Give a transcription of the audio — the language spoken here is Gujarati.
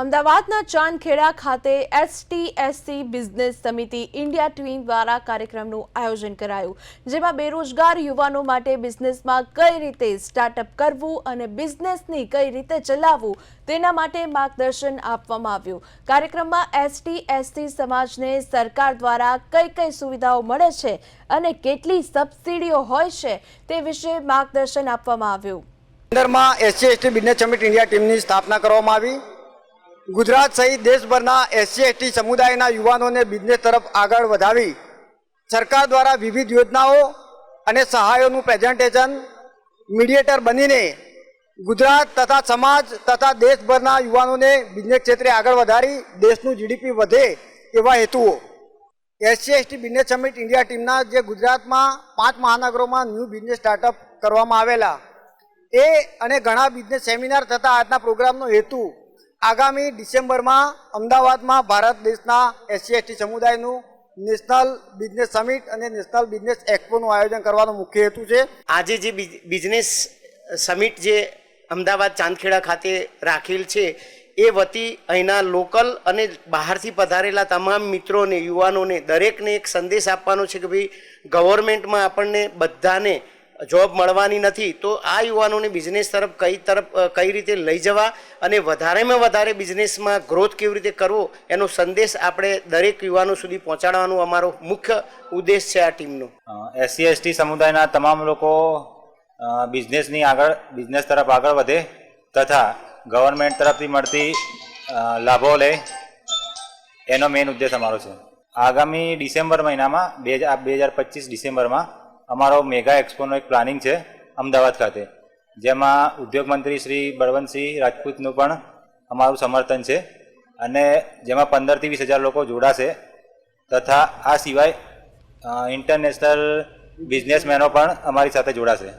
અમદાવાદના ચાંદખેડા ખાતે એસટીએસસી બિઝનેસ સમિતિ ઇન્ડિયા ટ્વીન દ્વારા કાર્યક્રમનું આયોજન કરાયું, જેમાં બેરોજગાર યુવાનો માટે બિઝનેસમાં કઈ રીતે સ્ટાર્ટઅપ કરવું અને બિઝનેસની કઈ રીતે ચલાવવું તેના માટે માર્ગદર્શન આપવામાં આવ્યું. કાર્યક્રમમાં એસટી એસસી સમાજને સરકાર દ્વારા કઈ કઈ સુવિધાઓ મળે છે અને કેટલી સબસિડીઓ હોય છે તે વિશે માર્ગદર્શન આપવામાં આવ્યું. અંદરમાં SC ST business summit India ટીમની સ્થાપના કરવામાં આવી. ગુજરાત સહિત દેશભરના એસસી એસટી સમુદાયના યુવાનોને બિઝનેસ તરફ આગળ વધાવી સરકાર દ્વારા વિવિધ યોજનાઓ અને સહાયોનું પ્રેઝન્ટેશન મીડિયેટર બનીને ગુજરાત તથા સમાજ તથા દેશભરના યુવાનોને બિઝનેસ ક્ષેત્રે આગળ વધારી દેશનું જીડીપી વધે એવા હેતુઓ. SC ST business summit India ટીમના જે ગુજરાતમાં પાંચ મહાનગરોમાં ન્યૂ બિઝનેસ સ્ટાર્ટઅપ કરવામાં આવેલા. એ અને ઘણા બિઝનેસ સેમિનાર થતા આજના પ્રોગ્રામનો હેતુ આગામી ડિસેમ્બરમાં અમદાવાદમાં ભારત દેશના એસસી એસટી સમુદાયનું નેશનલ બિઝનેસ સમિટ અને નેશનલ બિઝનેસ એક્સપોનું આયોજન કરવાનો મુખ્ય હેતુ છે. આજે જે બિઝ- બિઝનેસ સમિટ જે અમદાવાદ ચાંદખેડા ખાતે રાખેલ છે, એ વતી અહીંના લોકલ અને બહારથી પધારેલા તમામ મિત્રોને, યુવાનોને દરેકને એક સંદેશ આપવાનો છે કે ભાઈ ગવર્મેન્ટમાં આપણને બધાને જોબ મળવાની નથી, તો આ યુવાનોને બિઝનેસ તરફ કઈ તરફ કઈ રીતે લઈ જવા અને વધારેમાં વધારે બિઝનેસમાં ગ્રોથ કેવી રીતે કરવો, એનો સંદેશ આપણે દરેક યુવાનો સુધી પહોંચાડવાનો અમારો મુખ્ય ઉદ્દેશ છે આ ટીમનો એસસી એસટી સમુદાયના તમામ લોકો બિઝનેસની આગળ બિઝનેસ તરફ આગળ વધે તથા ગવર્મેન્ટ તરફથી મળતી લાભો લે, એનો મેઇન ઉદ્દેશ અમારો છે. આગામી ડિસેમ્બર મહિનામાં, બે હજાર બે હજાર પચીસ ડિસેમ્બરમાં અમારો મેગા એક્સપોનો એક પ્લાનિંગ છે અમદાવાદ ખાતે. જેમાં ઉદ્યોગ મંત્રી શ્રી બળવંતસિંહ રાજપૂતનું પણ અમારું સમર્થન છે અને જેમાં પંદરથી વીસ હજાર લોકો જોડાશે તથા આ સિવાય ઇન્ટરનેશનલ બિઝનેસમેનો પણ અમારી સાથે જોડાશે.